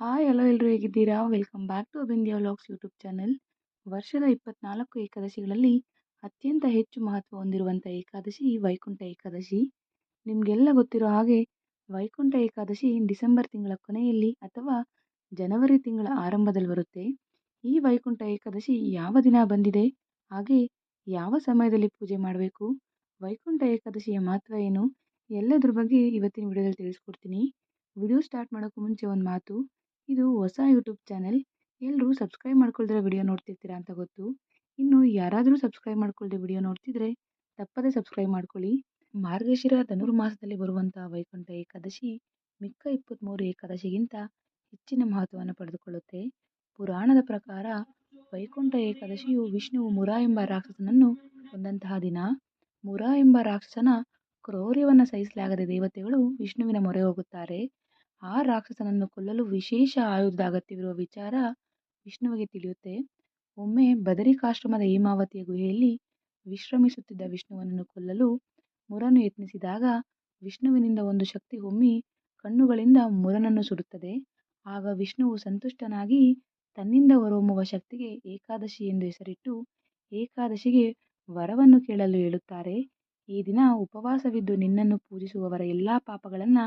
Hi, hello ಎಲ್ಲರೂ ಹೇಗಿದ್ದೀರಾ? Welcome back to Abhindya vlogs YouTube channel. ವರ್ಷದ ಇಪ್ಪತ್ನಾಲ್ಕು ಏಕಾದಶಿಗಳಲ್ಲಿ ಅತ್ಯಂತ ಹೆಚ್ಚು ಮಹತ್ವ ಹೊಂದಿರುವಂಥ ಏಕಾದಶಿ ವೈಕುಂಠ ಏಕಾದಶಿ. ನಿಮಗೆಲ್ಲ ಗೊತ್ತಿರೋ ಹಾಗೆ ವೈಕುಂಠ ಏಕಾದಶಿ ಡಿಸೆಂಬರ್ ತಿಂಗಳ ಕೊನೆಯಲ್ಲಿ ಅಥವಾ ಜನವರಿ ತಿಂಗಳ ಆರಂಭದಲ್ಲಿ ಬರುತ್ತೆ. ಈ ವೈಕುಂಠ ಏಕಾದಶಿ ಯಾವ ದಿನ ಬಂದಿದೆ? ಹಾಗೆ ಯಾವ ಸಮಯದಲ್ಲಿ ಪೂಜೆ ಮಾಡಬೇಕು? ವೈಕುಂಠ ಏಕಾದಶಿಯ ಮಹತ್ವ ಏನು? ಎಲ್ಲದ್ರ ಬಗ್ಗೆ ಇವತ್ತಿನ ವಿಡಿಯೋದಲ್ಲಿ ತಿಳಿಸ್ಕೊಡ್ತೀನಿ. ವಿಡಿಯೋ ಸ್ಟಾರ್ಟ್ ಮಾಡೋಕ್ಕೂ ಮುಂಚೆ ಒಂದು ಮಾತು. ಇದು ಹೊಸ ಯೂಟ್ಯೂಬ್ ಚಾನೆಲ್. ಎಲ್ಲರೂ ಸಬ್ಸ್ಕ್ರೈಬ್ ಮಾಡ್ಕೊಳ್ದಿರೋ ವಿಡಿಯೋ ನೋಡ್ತಿರ್ತೀರಾ ಅಂತ ಗೊತ್ತು. ಇನ್ನು ಯಾರಾದರೂ ಸಬ್ಸ್ಕ್ರೈಬ್ ಮಾಡ್ಕೊಳ್ದೆ ವಿಡಿಯೋ ನೋಡ್ತಿದ್ರೆ ತಪ್ಪದೇ ಸಬ್ಸ್ಕ್ರೈಬ್ ಮಾಡ್ಕೊಳ್ಳಿ. ಮಾರ್ಗಶಿರ ಧನುರ್ಮಾಸದಲ್ಲಿ ಬರುವಂಥ ವೈಕುಂಠ ಏಕಾದಶಿ ಮಿಕ್ಕ ಇಪ್ಪತ್ತ್ಮೂರು ಏಕಾದಶಿಗಿಂತ ಹೆಚ್ಚಿನ ಮಹತ್ವವನ್ನು ಪಡೆದುಕೊಳ್ಳುತ್ತೆ. ಪುರಾಣದ ಪ್ರಕಾರ ವೈಕುಂಠ ಏಕಾದಶಿಯು ವಿಷ್ಣುವು ಮುರ ಎಂಬ ರಾಕ್ಷಸನನ್ನು ಹೊಂದಂತಹ ದಿನ. ಮುರ ಎಂಬ ರಾಕ್ಷಸನ ಕ್ರೌರ್ಯವನ್ನು ಸಹಿಸಲಾಗದೆ ದೇವತೆಗಳು ವಿಷ್ಣುವಿನ ಮೊರೆ ಹೋಗುತ್ತಾರೆ. ಆ ರಾಕ್ಷಸನನ್ನು ಕೊಲ್ಲಲು ವಿಶೇಷ ಆಯುಧದ ಅಗತ್ಯವಿರುವ ವಿಚಾರ ವಿಷ್ಣುವಿಗೆ ತಿಳಿಯುತ್ತೆ. ಒಮ್ಮೆ ಬದರಿಕಾಶ್ರಮದ ಹೇಮಾವತಿಯ ಗುಹೆಯಲ್ಲಿ ವಿಶ್ರಮಿಸುತ್ತಿದ್ದ ವಿಷ್ಣುವನನ್ನು ಕೊಲ್ಲಲು ಮುರನು ಯತ್ನಿಸಿದಾಗ ವಿಷ್ಣುವಿನಿಂದ ಒಂದು ಶಕ್ತಿ ಹೊಮ್ಮಿ ಕಣ್ಣುಗಳಿಂದ ಮುರನನ್ನು ಸುಡುತ್ತದೆ. ಆಗ ವಿಷ್ಣುವು ಸಂತುಷ್ಟನಾಗಿ ತನ್ನಿಂದ ಹೊರಹೊಮ್ಮುವ ಶಕ್ತಿಗೆ ಏಕಾದಶಿ ಎಂದು ಹೆಸರಿಟ್ಟು ಏಕಾದಶಿಗೆ ವರವನ್ನು ಕೇಳಲು ಹೇಳುತ್ತಾರೆ. ಈ ದಿನ ಉಪವಾಸವಿದ್ದು ನಿನ್ನನ್ನು ಪೂಜಿಸುವವರ ಎಲ್ಲ ಪಾಪಗಳನ್ನು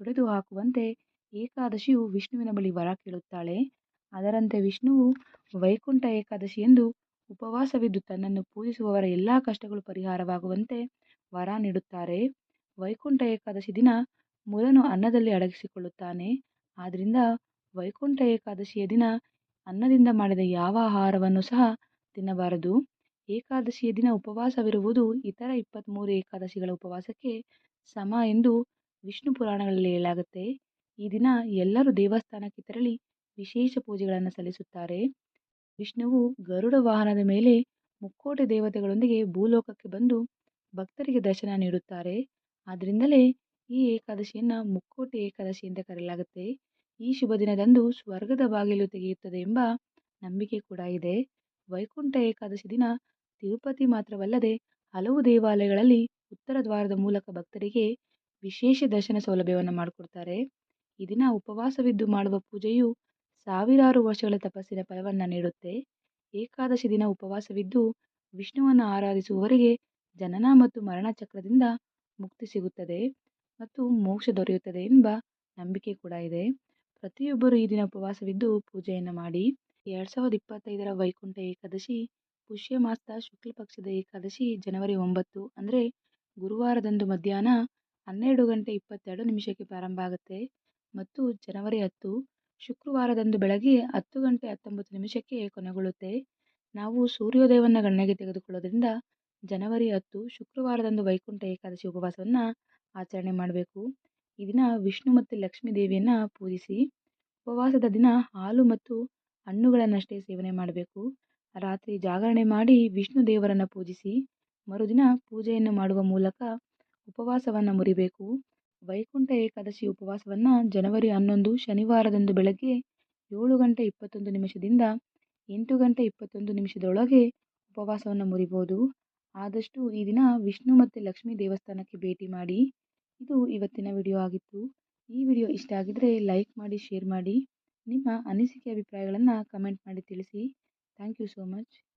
ತೊಡೆದು ಹಾಕುವಂತೆ ಏಕಾದಶಿಯು ವಿಷ್ಣುವಿನ ಬಳಿ ವರ ಕೇಳುತ್ತಾಳೆ. ಅದರಂತೆ ವಿಷ್ಣುವು ವೈಕುಂಠ ಏಕಾದಶಿ ಎಂದು ಉಪವಾಸವಿದ್ದು ತನ್ನನ್ನು ಪೂಜಿಸುವವರ ಎಲ್ಲ ಕಷ್ಟಗಳು ಪರಿಹಾರವಾಗುವಂತೆ ವರ ನೀಡುತ್ತಾರೆ. ವೈಕುಂಠ ಏಕಾದಶಿ ದಿನ ಮುರನು ಅನ್ನದಲ್ಲಿ ಅಡಗಿಸಿಕೊಳ್ಳುತ್ತಾನೆ. ಆದ್ದರಿಂದ ವೈಕುಂಠ ಏಕಾದಶಿಯ ದಿನ ಅನ್ನದಿಂದ ಮಾಡಿದ ಯಾವ ಆಹಾರವನ್ನು ಸಹ ತಿನ್ನಬಾರದು. ಏಕಾದಶಿಯ ದಿನ ಉಪವಾಸವಿರುವುದು ಇತರ ಇಪ್ಪತ್ತ್ಮೂರು ಏಕಾದಶಿಗಳ ಉಪವಾಸಕ್ಕೆ ಸಮ ಎಂದು ವಿಷ್ಣು ಪುರಾಣಗಳಲ್ಲಿ ಹೇಳಲಾಗುತ್ತೆ ಈ ದಿನ ಎಲ್ಲರೂ ದೇವಸ್ಥಾನಕ್ಕೆ ತೆರಳಿ ವಿಶೇಷ ಪೂಜೆಗಳನ್ನು ಸಲ್ಲಿಸುತ್ತಾರೆ. ವಿಷ್ಣುವು ಗರುಡ ವಾಹನದ ಮೇಲೆ ಮುಕ್ಕೋಟೆ ದೇವತೆಗಳೊಂದಿಗೆ ಭೂಲೋಕಕ್ಕೆ ಬಂದು ಭಕ್ತರಿಗೆ ದರ್ಶನ ನೀಡುತ್ತಾರೆ. ಆದ್ದರಿಂದಲೇ ಈ ಏಕಾದಶಿಯನ್ನು ಮುಕ್ಕೋಟೆ ಏಕಾದಶಿ ಅಂತ ಕರೆಯಲಾಗುತ್ತೆ. ಈ ಶುಭ ದಿನದಂದು ಸ್ವರ್ಗದ ಬಾಗಿಲು ತೆಗೆಯುತ್ತದೆ ಎಂಬ ನಂಬಿಕೆ ಕೂಡ ಇದೆ. ವೈಕುಂಠ ಏಕಾದಶಿ ದಿನ ತಿರುಪತಿ ಮಾತ್ರವಲ್ಲದೆ ಹಲವು ದೇವಾಲಯಗಳಲ್ಲಿ ಉತ್ತರ ದ್ವಾರದ ಮೂಲಕ ಭಕ್ತರಿಗೆ ವಿಶೇಷ ದರ್ಶನ ಸೌಲಭ್ಯವನ್ನು ಮಾಡಿಕೊಡ್ತಾರೆ. ಈ ದಿನ ಉಪವಾಸವಿದ್ದು ಮಾಡುವ ಪೂಜೆಯು ಸಾವಿರಾರು ವರ್ಷಗಳ ತಪಸ್ಸಿನ ಫಲವನ್ನು ನೀಡುತ್ತೆ. ಏಕಾದಶಿ ದಿನ ಉಪವಾಸವಿದ್ದು ವಿಷ್ಣುವನ್ನು ಆರಾಧಿಸುವವರಿಗೆ ಜನನ ಮತ್ತು ಮರಣ ಚಕ್ರದಿಂದ ಮುಕ್ತಿ ಸಿಗುತ್ತದೆ ಮತ್ತು ಮೋಕ್ಷ ದೊರೆಯುತ್ತದೆ ಎಂಬ ನಂಬಿಕೆ ಕೂಡ ಇದೆ. ಪ್ರತಿಯೊಬ್ಬರು ಈ ದಿನ ಉಪವಾಸವಿದ್ದು ಪೂಜೆಯನ್ನು ಮಾಡಿ. ಎರಡು ಸಾವಿರದ ಇಪ್ಪತ್ತೈದರ ವೈಕುಂಠ ಏಕಾದಶಿ, ಪುಷ್ಯ ಮಾಸದ ಶುಕ್ಲ ಪಕ್ಷದ ಏಕಾದಶಿ, ಜನವರಿ ಒಂಬತ್ತು ಅಂದರೆ ಗುರುವಾರದಂದು ಮಧ್ಯಾಹ್ನ ಹನ್ನೆರಡು ಗಂಟೆ ಇಪ್ಪತ್ತೆರಡು ನಿಮಿಷಕ್ಕೆ ಪ್ರಾರಂಭ ಆಗುತ್ತೆ. ಮತ್ತು ಜನವರಿ ಹತ್ತು, ಶುಕ್ರವಾರದಂದು ಬೆಳಗ್ಗೆ ಹತ್ತು ಗಂಟೆ ಹತ್ತೊಂಬತ್ತು ನಿಮಿಷಕ್ಕೆ ಕೊನೆಗೊಳ್ಳುತ್ತೆ. ನಾವು ಸೂರ್ಯೋದಯವನ್ನು ಗಣನೆಗೆ ತೆಗೆದುಕೊಳ್ಳೋದ್ರಿಂದ ಜನವರಿ ಹತ್ತು, ಶುಕ್ರವಾರದಂದು ವೈಕುಂಠ ಏಕಾದಶಿ ಉಪವಾಸವನ್ನು ಆಚರಣೆ ಮಾಡಬೇಕು. ಈ ದಿನ ವಿಷ್ಣು ಮತ್ತು ಲಕ್ಷ್ಮೀ ದೇವಿಯನ್ನು ಪೂಜಿಸಿ ಉಪವಾಸದ ದಿನ ಹಾಲು ಮತ್ತು ಹಣ್ಣುಗಳನ್ನಷ್ಟೇ ಸೇವನೆ ಮಾಡಬೇಕು. ರಾತ್ರಿ ಜಾಗರಣೆ ಮಾಡಿ ವಿಷ್ಣು ದೇವರನ್ನು ಪೂಜಿಸಿ ಮರುದಿನ ಪೂಜೆಯನ್ನು ಮಾಡುವ ಮೂಲಕ ಉಪವಾಸವನ್ನು ಮುರಿಬೇಕು. ವೈಕುಂಠ ಏಕಾದಶಿ ಉಪವಾಸವನ್ನು ಜನವರಿ ಹನ್ನೊಂದು ಶನಿವಾರದಂದು ಬೆಳಗ್ಗೆ ಏಳು ಗಂಟೆ ಇಪ್ಪತ್ತೊಂದು ನಿಮಿಷದಿಂದ ಎಂಟು ಗಂಟೆ ಇಪ್ಪತ್ತೊಂದು ನಿಮಿಷದೊಳಗೆ ಉಪವಾಸವನ್ನು ಮುರಿಬೋದು. ಆದಷ್ಟು ಈ ದಿನ ವಿಷ್ಣು ಮತ್ತು ಲಕ್ಷ್ಮೀ ದೇವಸ್ಥಾನಕ್ಕೆ ಭೇಟಿ ಮಾಡಿ ಇದು ಇವತ್ತಿನ ವಿಡಿಯೋ ಆಗಿತ್ತು. ಈ ವಿಡಿಯೋ ಇಷ್ಟ ಆಗಿದ್ದರೆ ಲೈಕ್ ಮಾಡಿ, ಶೇರ್ ಮಾಡಿ. ನಿಮ್ಮ ಅನಿಸಿಕೆ, ಅಭಿಪ್ರಾಯಗಳನ್ನು ಕಮೆಂಟ್ ಮಾಡಿ ತಿಳಿಸಿ. Thank you so much.